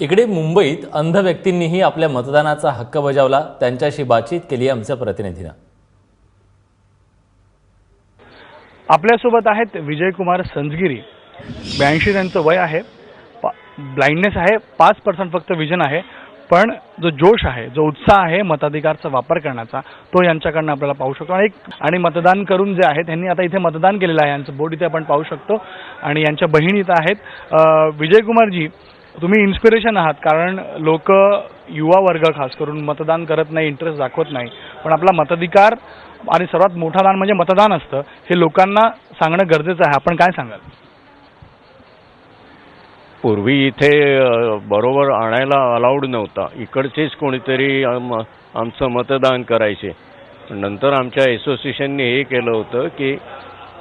इकडे मुंबईत अंध व्यक्तींनीही आपल्या मतदानाचा हक्क बजावला. त्यांच्याशी बातचीत केली आमच्या प्रतिनिधीनं. आपल्यासोबत आहेत विजयकुमार संजगिरी. ब्याऐंशी त्यांचं वय आहे. ब्लाइंडनेस आहे. पाच पर्सेंट फक्त विजन आहे. पण जो जोश आहे जो उत्साह आहे मताधिकारचा वापर करण्याचा तो यांच्याकडनं आपल्याला पाहू शकतो. एक आणि मतदान करून जे आहे त्यांनी आता इथे मतदान केलेलं आहे. यांचं बोर्ड इथे आपण पाहू शकतो. आणि यांच्या बहिणी इथं आहेत. अं, विजयकुमारजी तुम्ही इन्स्पिरेशन आहात कारण लोक युवा वर्ग खास करून मतदान करत नाही इंटरेस्ट दाखवत नाही. पण आपला मताधिकार आणि सर्वात मोठा दान म्हणजे मतदान असतं. हे लोकांना सांगणं गरजेचं आहे. आपण काय सांगाल? पूर्वी इथे बरोबर आणायला अलाउड नव्हता. इकडचेच कोणीतरी आम- आमचं मतदान करायचे. पण नंतर आमच्या असोसिएशनने हे केलं होतं की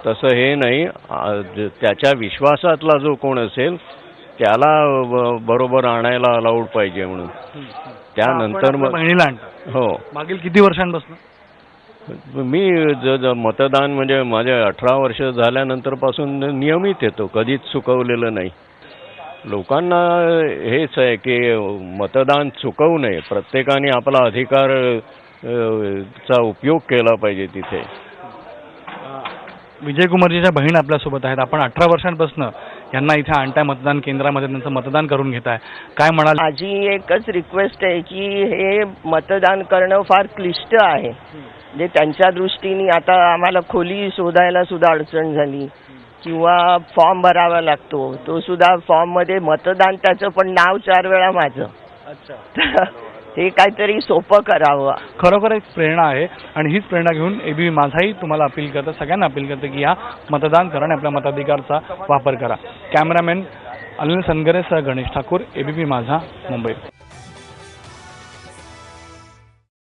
तसं हे नाही. त्याच्या विश्वासातला जो कोण असेल त्याला बरोबर आणायला अलाउड पाहिजे म्हणून. त्यानंतर मग हो. मागील किती वर्षांपासून? मी ज मतदान म्हणजे माझे अठरा वर्ष झाल्यानंतरपासून नियमित येतो. कधीच चुकवलेलं नाही. लोकांना हेच आहे की मतदान चुकवू नये. प्रत्येकाने आपला अधिकार चा उपयोग केला पाहिजे तिथे. विजयकुमारजीच्या बहीण आपल्यासोबत आहेत. आपण अठरा वर्षांपासून यांना इथे आणताय मतदान केंद्रामध्ये त्यांचं मतदान करून घेताय. काय म्हणाल? माझी एकच रिक्वेस्ट आहे की हे मतदान करणं फार क्लिष्ट आहे. म्हणजे त्यांच्या दृष्टीने आता आम्हाला खोली शोधायला सुद्धा अडचण झाली. किंवा फॉर्म भरावा लागतो. तो सुद्धा फॉर्ममध्ये मतदान त्याचं पण नाव चार वेळा माझं. हे काहीतरी सोपं करावं. खरोखर एक प्रेरणा आहे आणि हीच प्रेरणा घेऊन एबीपी माझाही तुम्हाला अपील करतं सगळ्यांना अपील करतं की या मतदान करा आणि आपल्या मताधिकारचा वापर करा. कॅमेरामॅन अनिल सनगरेसह गणेश ठाकूर एबीपी माझा मुंबई.